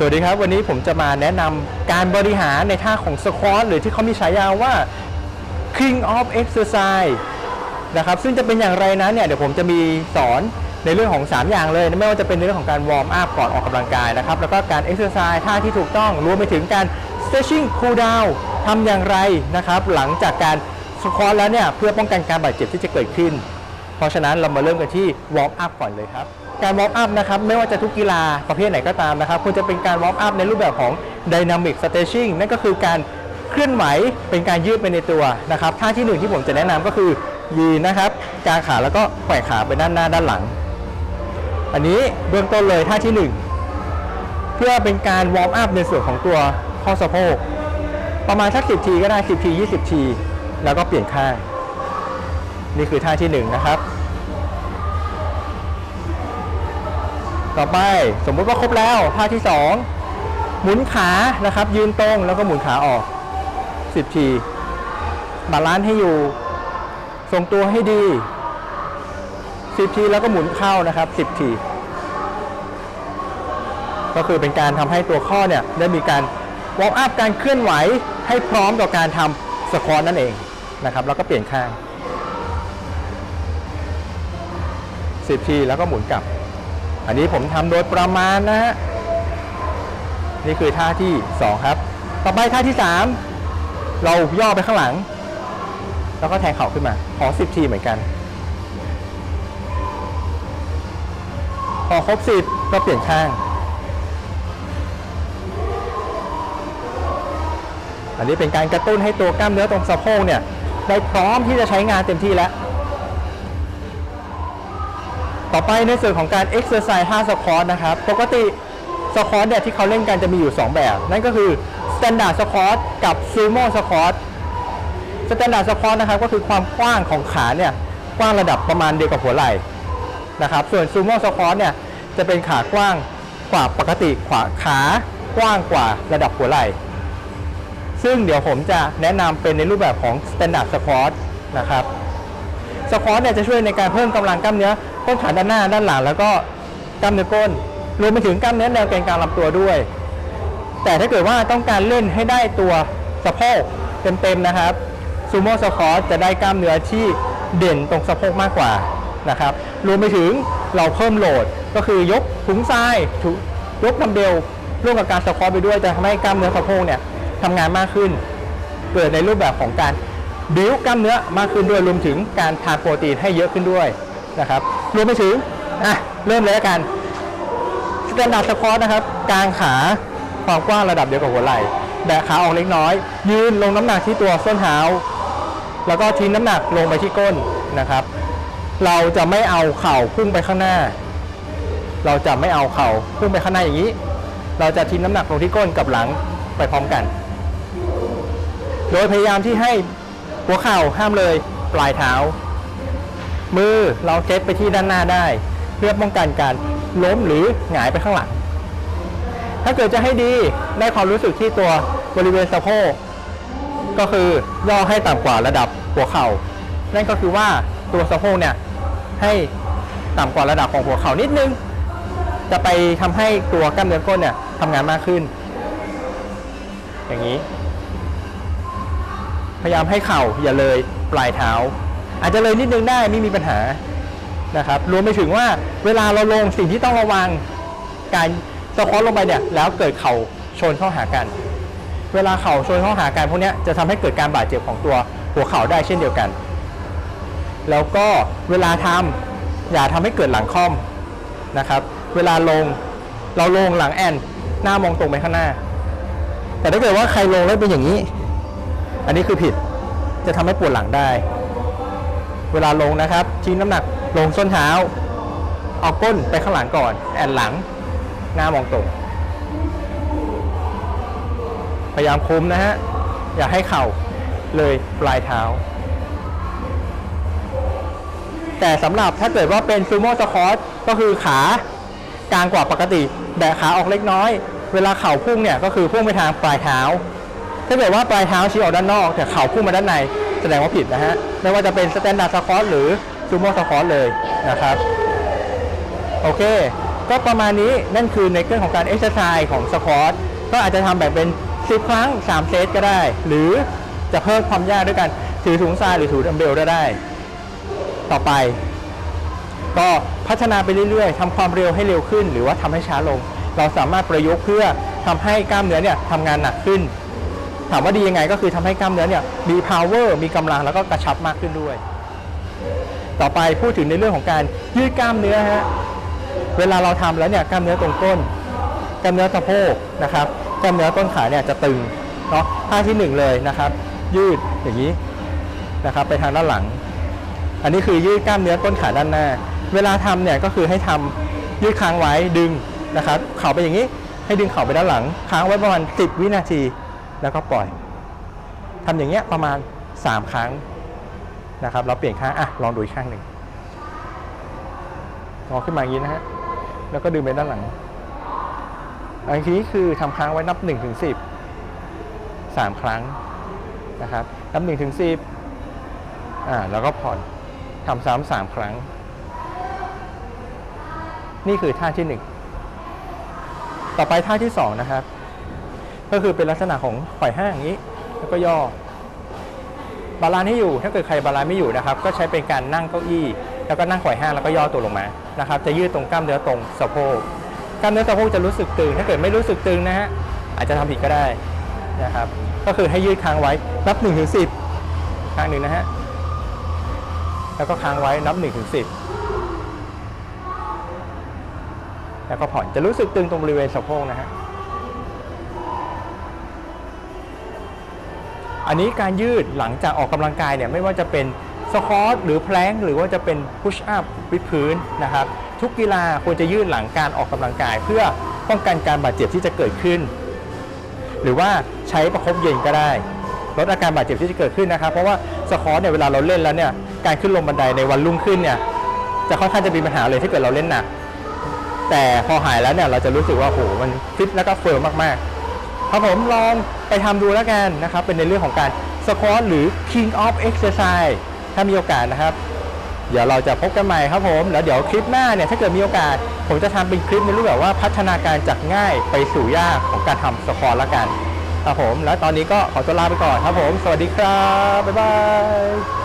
สวัสดีครับ วันนี้ผมจะมาแนะนำการบริหารในท่าของสควอตหรือที่เขามีฉายาว่า King of Exercise นะครับซึ่งจะเป็นอย่างไรนั้นเนี่ยเดี๋ยวผมจะมีสอนในเรื่องของ 3 อย่างเลย ไม่ว่าจะเป็นในเรื่องของการวอร์มอัพก่อนออกกำลังกายนะครับ แล้วก็การ Exercise ท่าที่ถูกต้องรวมไปถึงการ Stretching Cool Down ทำอย่างไรนะครับ หลังจากการสควอตแล้วเนี่ยเพื่อป้องกันการบาดเจ็บที่จะเกิดขึ้น เพราะฉะนั้นเรามาเริ่มกันที่วอร์มอัพก่อนเลยครับ การวอร์มอัพนะครับไม่ว่าจะทุกกีฬาประเภทไหนก็ตามนะครับควรจะเป็นการวอร์มอัพในรูปแบบของ Dynamic Stretching นั่นก็คือการเคลื่อนไหวเป็นการยืดไปในตัวนะครับท่าที่หนึ่งที่ผมจะแนะนำก็คือยืนนะครับกางขาแล้วก็แขว่งขาไปด้านหน้าด้านหลัง อันนี้เบื้องต้นเลยท่าที่หนึ่งเพื่อเป็นการวอร์มอัพในส่วนของตัวข้อสะโพกประมาณสัก 10 ทีก็ได้ 10 ที 20 ที แล้วก็เปลี่ยนข้าง นี่คือท่าที่หนึ่งนะครับ ต่อไปสมมุติว่าครบแล้วท่าที่ 2 หมุนขานะครับ ยืนตรงแล้วก็หมุนขาออก 10 ที บาลานซ์ให้อยู่ ทรงตัวให้ดี 10 ทีแล้วก็หมุนเข้านะครับ 10 ที ก็คือเป็นการทำให้ตัวข้อเนี่ยได้มีการวอร์มอัพการเคลื่อนไหวให้พร้อมต่อการทำสควอตนั่นเองนะครับ แล้วก็เปลี่ยนข้าง 10 ทีแล้วก็หมุนกลับ อันนี้ผมทำโดยประมาณนะฮะนี่คือท่าที่ 2 ครับ ต่อไปท่าที่ 3 เราย่อไปข้างหลัง แล้วก็แทงเข่าขึ้นมา ขอ 10 ทีเหมือนกัน พอครบ 10 ก็เปลี่ยนข้าง อันนี้เป็นการกระตุ้นให้ตัวกล้ามเนื้อตรงสะโพกเนี่ย ได้พร้อมที่จะใช้งานเต็มที่แล้ว ต่อไปในส่วนของการ exercise ท่าสควอตนะครับ ปกติสควอตเนี่ยที่เขาเล่นกันจะมีอยู่ 2 แบบ นั่นก็คือ standard squat กับ sumo squat standard squat นะครับก็คือความกว้างของขาเนี่ยกว้างระดับประมาณเดียวกับหัวไหล่นะครับ ส่วน sumo squat เนี่ยจะเป็นขากว้างกว่าปกติขวาขากว้างกว่าระดับหัวไหล่ ซึ่งเดี๋ยวผมจะแนะนำเป็นในรูปแบบของ standard squat นะครับ สควอตเนี่ยจะช่วยในการเพิ่มกำลังกล้ามเนื้อต้นขาด้านหน้าด้านหลัง แล้วก็กล้ามเนื้อก้น รวมไปถึงกล้ามเนื้อแนวแกนกลางลำตัวด้วย แต่ถ้าเกิดว่าต้องการเล่นให้ได้ตัวสะโพกเต็มๆนะครับซูโม่สควอตจะได้กล้ามเนื้อที่เด่นตรงสะโพกมากกว่านะครับรวมไปถึงเราเพิ่มโหลดก็คือยกถุงทรายยกดัมเบลร่วมกับการสควอตไปด้วยจะทำให้กล้ามเนื้อสะโพกเนี่ยทำงานมากขึ้น เกิดในรูปแบบของการ บิวกล้ามเนื้อมากขึ้นด้วยรวมถึงการทานโปรตีนให้เยอะขึ้นด้วยนะครับรวมไปถึงอะเริ่มเลยแล้วกันสแตนดาร์ดสควอตนะครับกางขาความกว้างระดับเดียวกับหัวไหล่แบะขาออกเล็กน้อย ยืนลงน้ำหนักที่ตัวส้นเท้า แล้วก็ทิ้งน้ำหนักลงไปที่ก้นนะครับ เราจะไม่เอาเข่าพุ่งไปข้างหน้า เราจะไม่เอาเข่าพุ่งไปข้างหน้าอย่างนี้ เราจะทิ้งน้ำหนักลงที่ก้นกับหลังไปพร้อมกัน โดยพยายามที่ให้ หัวเข่าห้ามเลย ปลายเท้า มือเราเซตไปที่ด้านหน้าได้ เพื่อป้องกันการล้มหรือหงายไปข้างหลัง ถ้าเกิดจะให้ดีได้ความรู้สึกที่ตัวบริเวณสะโพกก็คือย่อให้ต่ำกว่าระดับหัวเข่า นั่นก็คือว่าตัวสะโพกเนี่ยให้ต่ำกว่าระดับของหัวเข่านิดนึง จะไปทำให้ตัวกล้ามเนื้อก้นเนี่ยทำงานมากขึ้น อย่างนี้ พยายามให้เข่าอย่าเลยปลายเท้า อาจจะเลยนิดนึงได้ไม่มีปัญหานะครับรวมไปถึงว่าเวลาเราลงสิ่งที่ต้องระวังการสควอตลงไปเนี่ยแล้วเกิดเข่าชนเข้าหากัน เวลาเข่าชนเข้าหากันพวกนี้จะทำให้เกิดการบาดเจ็บของตัวหัวเข่าได้เช่นเดียวกัน แล้วก็เวลาทำอย่าทำให้เกิดหลังค่อมนะครับ เวลาลงเราลงหลังแอนหน้ามองตรงไปข้างหน้า แต่ถ้าเกิดว่าใครลงแล้วเป็นอย่างนี้ อันนี้คือผิดจะทำให้ปวดหลังได้ เวลาลงนะครับทิ้น้ำหนักลงส้นเท้า เอาก้นไปข้างหลังก่อน แอนหลัง หน้ามองตรงพยายามคุมนะฮะ อย่าให้เข่าเลยปลายเท้า แต่สำหรับถ้าเกิดว่าเป็นซูโม่สคอตก็คือขากลางกว่าปกติ แบะขาออกเล็กน้อย เวลาเข่าพุ่งเนี่ยก็คือพุ่งไปทางปลายเท้า ถ้าเกิดว่าปลายเท้าชี้ออกด้านนอก แต่เข่าพุ่งมาด้านในแสดงว่าผิดนะฮะ ไม่ว่าจะเป็นสแตนดาร์ดสควอตหรือซูโม่สควอตเลยนะครับ โอเค ก็ประมาณนี้นั่นคือในเรื่องของการเอ็กซ์ไซส์ของสควอตก็อาจจะทำแบ่งเป็น 10 ครั้ง 3 เซตก็ได้ หรือจะเพิ่มความยากด้วยกันถือถุงทรายหรือถือดัมเบลก็ได้ ต่อไป ก็พัฒนาไปเรื่อยๆทำความเร็วให้เร็วขึ้น หรือว่าทำให้ช้าลง เราสามารถประยุกต์เพื่อทำให้กล้ามเนื้อเนี่ยทำงานหนักขึ้น ถามว่าดียังไงก็คือทำให้กล้ามเนื้อเนี่ยมี power มีกำลังแล้วก็กระชับมากขึ้นด้วย ต่อไปพูดถึงในเรื่องของการยืดกล้ามเนื้อฮะเวลาเราทำแล้วเนี่ยกล้ามเนื้อตรงก้นกล้ามเนื้อสะโพกนะครับกล้ามเนื้อต้นขาเนี่ยจะตึงเนาะท่าที่หนึ่งเลยนะครับ ยืดอย่างนี้นะครับ ไปทางด้านหลัง อันนี้คือยืดกล้ามเนื้อต้นขาด้านหน้า เวลาทำเนี่ยก็คือให้ทำยืดค้างไว้ดึงนะครับ เข่าไปอย่างนี้ ให้ดึงเข่าไปด้านหลัง ค้างไว้ประมาณ 10 วินาที แล้วก็ปล่อยทำอย่างเงี้ยประมาณ 3 ครั้งนะครับ เราเปลี่ยนข้างอะลองดูอีกข้างหนึ่งงอขึ้นมาอย่างนี้นะฮะแล้วก็ดึงไปด้านหลังอันนี้คือทำค้างไว้นับ1ถึง10 3ครั้งนะครับ นับ1ถึง10อ่าแล้วก็ผ่อนทำซ้ำสามครั้ง นี่คือท่าที่ 1 ต่อไปท่าที่2นะครับ ก็คือเป็นลักษณะของไขว่ห้างอย่างนี้ แล้วก็ย่อบาลานให้อยู่ ถ้าเกิดใครบาลานไม่อยู่นะครับ ก็ใช้เป็นการนั่งเก้าอี้ แล้วก็นั่งไขว่ห้างแล้วก็ย่อตัวลงมานะครับ จะยืดตรงกล้ามเนื้อตรงสะโพก กล้ามเนื้อสะโพกจะรู้สึกตึง ถ้าเกิดไม่รู้สึกตึงนะฮะ อาจจะทำผิดก็ได้นะครับ ก็คือให้ยืดค้างไว้ นับ1นถึงสิข้างหนึ่งนะฮะ แล้วก็ค้างไว้นับ1นถึงสิแล้วก็ผ่อน จะรู้สึกตึงตรงบริเวณสะโพกนะฮะ อันนี้การยืดหลังจากออกกำลังกายเนี่ยไม่ว่าจะเป็นสควอตหรือแพลงหรือว่าจะเป็นพุชอัพวิดพื้นนะครับ ทุกกีฬาควรจะยืดหลังการออกกำลังกาย เพื่อป้องกันการบาดเจ็บที่จะเกิดขึ้น หรือว่าใช้ประคบเย็นก็ได้ลดอาการบาดเจ็บที่จะเกิดขึ้นนะครับ เพราะว่าสควอตเนี่ยเวลาเราเล่นแล้วเนี่ยการขึ้นลงบันไดในวันรุ่งขึ้นเนี่ยจะค่อนข้างจะมีปัญหาเลยถ้าเกิดเราเล่นหนักแต่พอหายแล้วเนี่ยเราจะรู้สึกว่าโหมันฟิตแล้วก็เฟิร์มมากๆครับผมลอง ไปทำดูแล้วกันนะครับ เป็นในเรื่องของการสควอตหรือ king of exercise ถ้ามีโอกาสนะครับ เดี๋ยวเราจะพบกันใหม่ครับผม แล้วเดี๋ยวคลิปหน้าเนี่ยถ้าเกิดมีโอกาส ผมจะทำเป็นคลิปในรูปแบบว่าพัฒนาการจากง่ายไปสู่ยากของการทำสควอตแล้วกันครับผม แล้วตอนนี้ก็ขอตัวลาไปก่อนครับผม สวัสดีครับบ๊ายบาย